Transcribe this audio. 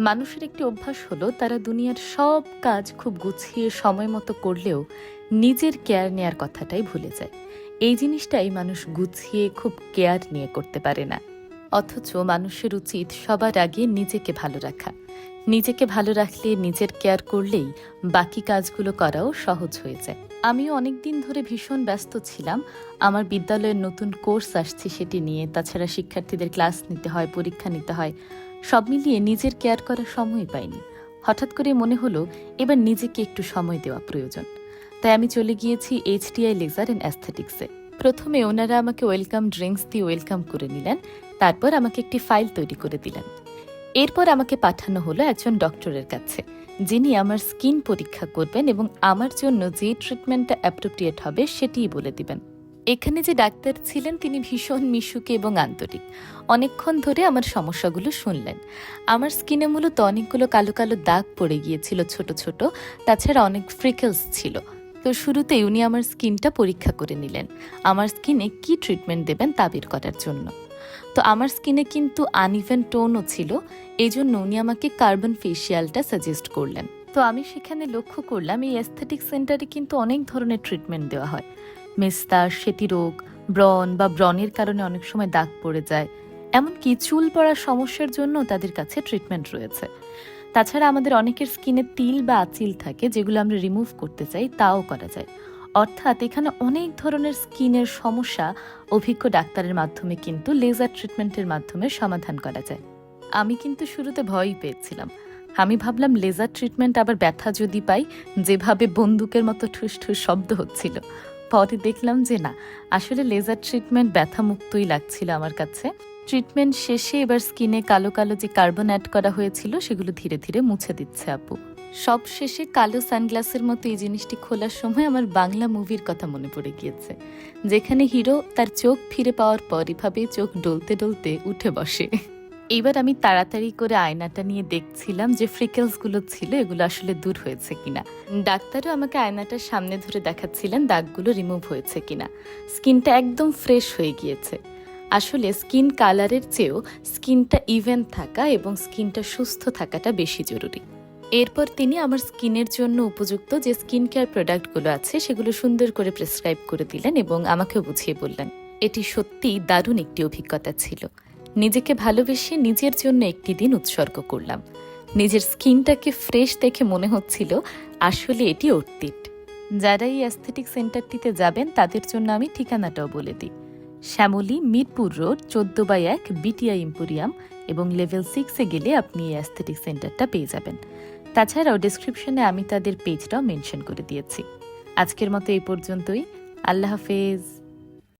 মানুষের একটি অভ্যাস হলো, তারা দুনিয়ার সব কাজ খুব গুছিয়ে সময় মতো করলেও নিজের কেয়ার নেয়ার কথাটাই ভুলে যায়। এই জিনিসটাই মানুষ গুছিয়ে খুব কেয়ার নিয়ে করতে পারে না। অথচ মানুষের উচিত সবার আগে নিজেকে ভালো রাখা। নিজেকে ভালো রাখলে নিজের কেয়ার করলেই বাকি কাজগুলো করাও সহজ হয়ে যায়। আমিও অনেক দিন ধরে ভীষণ ব্যস্ত ছিলাম। আমার বিদ্যালয়ের নতুন কোর্স আসছে সেটি নিয়ে। তাছাড়া শিক্ষার্থীদের ক্লাস নিতে হয়, পরীক্ষা নিতে হয়। সব মিলিয়ে নিজের কেয়ার করার সময় পাইনি। হঠাৎ করে মনে হলো, এবার নিজেকে একটু সময় দেওয়া প্রয়োজন। তাই আমি চলে গিয়েছি এইচটিআই লেজার অ্যান্ড অ্যাস্থেটিক্সে। প্রথমে ওনারা আমাকে ওয়েলকাম ড্রিঙ্কস দিয়ে ওয়েলকাম করে নিলেন, তারপর আমাকে একটি ফাইল তৈরি করে দিলেন। এরপর আমাকে পাঠানো হলো একজন ডক্টরের কাছে, যিনি আমার স্কিন পরীক্ষা করবেন এবং আমার জন্য যে ট্রিটমেন্টটা অ্যাপ্রোপ্রিয়েট হবে সেটিই বলে দিবেন। এখানে যে ডাক্তার ছিলেন তিনি ভীষণ মিশুকে এবং আন্তরিক। অনেকক্ষণ ধরে আমার সমস্যাগুলো শুনলেন। আমার স্কিনে মূলত অনেকগুলো কালো কালো দাগ পড়ে গিয়েছিল, ছোট ছোট। তাছাড়া অনেক ফ্রিকেলস ছিল। তো শুরুতেই উনি আমার স্কিনটা পরীক্ষা করে নিলেন। আমার স্কিনে কি ট্রিটমেন্ট দেবেন তা বের করার জন্য। তো আমার স্কিনে কিন্তু আনইভেন টোনও ছিল। এই জন্য উনি আমাকে কার্বন ফেসিয়ালটা সাজেস্ট করলেন। তো আমি সেখানে লক্ষ্য করলাম, এই অ্যাস্থেটিক সেন্টারে কিন্তু অনেক ধরনের ট্রিটমেন্ট দেওয়া হয়। মেস্তা সেতি রোগ ব্রণ বা ব্রণের কারণে অনেক সময় দাগ পড়ে যায়। এমনকি চুল পড়ার সমস্যার জন্য তাদের কাছে ট্রিটমেন্ট রয়েছে। তাছাড়া আমাদের অনেকের স্কিনে তিল বা আচিল থাকে যেগুলো আমরা রিমুভ করতে চাই, তাও করা যায়। অর্থাৎ এখানে অনেক ধরনের স্কিনের সমস্যা অভিজ্ঞ ডাক্তারের মাধ্যমে কিন্তু লেজার ট্রিটমেন্টের মাধ্যমে সমাধান করা যায়। আমি কিন্তু শুরুতে ভয়ই পেয়েছিলাম। আমি ভাবলাম লেজার ট্রিটমেন্ট আবার ব্যথা যদি পাই, যেভাবে বন্দুকের মতো ঠুস ঠুস শব্দ হচ্ছিল। পরে দেখলাম যে না, আসলে লেজার ট্রিটমেন্ট ব্যথা মুক্তই লাগছিল আমার কাছে। ট্রিটমেন্ট শেষে এবার স্কিনে কালো কালো যে কার্বন অ্যাড করা হয়েছিল সেগুলো ধীরে ধীরে মুছে দিচ্ছে আপু। সব শেষে কালো সানগ্লাসের মতো এই জিনিসটি খোলার সময় আমার বাংলা মুভির কথা মনে পড়ে গিয়েছে। যেখানে হিরো তার চোখ ফিরে পাওয়ার পর এভাবে চোখ ডলতে ডলতে উঠে বসে। এইবার আমি তাড়াতাড়ি করে আয়নাটা নিয়ে দেখছিলাম যে ফ্রিকেলসগুলো ছিল, এগুলো আসলে দূর হয়েছে কিনা। ডাক্তারও আমাকে আয়নাটার সামনে ধরে দেখাচ্ছিলেন দাগগুলো রিমুভ হয়েছে কিনা। স্কিনটা একদম ফ্রেশ হয়ে গিয়েছে। আসলে স্কিন কালারের চেয়েও স্কিনটা ইভেন থাকা এবং স্কিনটা সুস্থ থাকাটা বেশি জরুরি। এরপর তিনি আমার স্কিনের জন্য উপযুক্ত যে স্কিন কেয়ার প্রোডাক্টগুলো আছে, সেগুলো সুন্দর করে প্রেসক্রাইব করে দিলেন এবং আমাকেও বুঝিয়ে বললেন, এটি সত্যিই দারুণ একটি অভিজ্ঞতা ছিল। নিজেকে ভালোবেসে নিজের জন্য একটি দিন উৎসর্গ করলাম। নিজের স্কিনটাকে ফ্রেশ দেখে মনে হচ্ছিল আসলে এটি অর্থিট যারা এই অ্যাস্থেটিক সেন্টারটিতে যাবেন, তাদের জন্য আমি ঠিকানাটাও বলে দিই। শ্যামলী, মিরপুর রোড, চোদ্দ বাই এক বিটিআই ইম্পোরিয়াম এবং লেভেল সিক্সে গেলে আপনি এই অ্যাস্থেটিক সেন্টারটা পেয়ে যাবেন। তাছাড়াও ডিসক্রিপশনে আমি তাদের পেজটাও মেনশন করে দিয়েছি। আজকের মতো এই পর্যন্তই। আল্লাহ হাফেজ।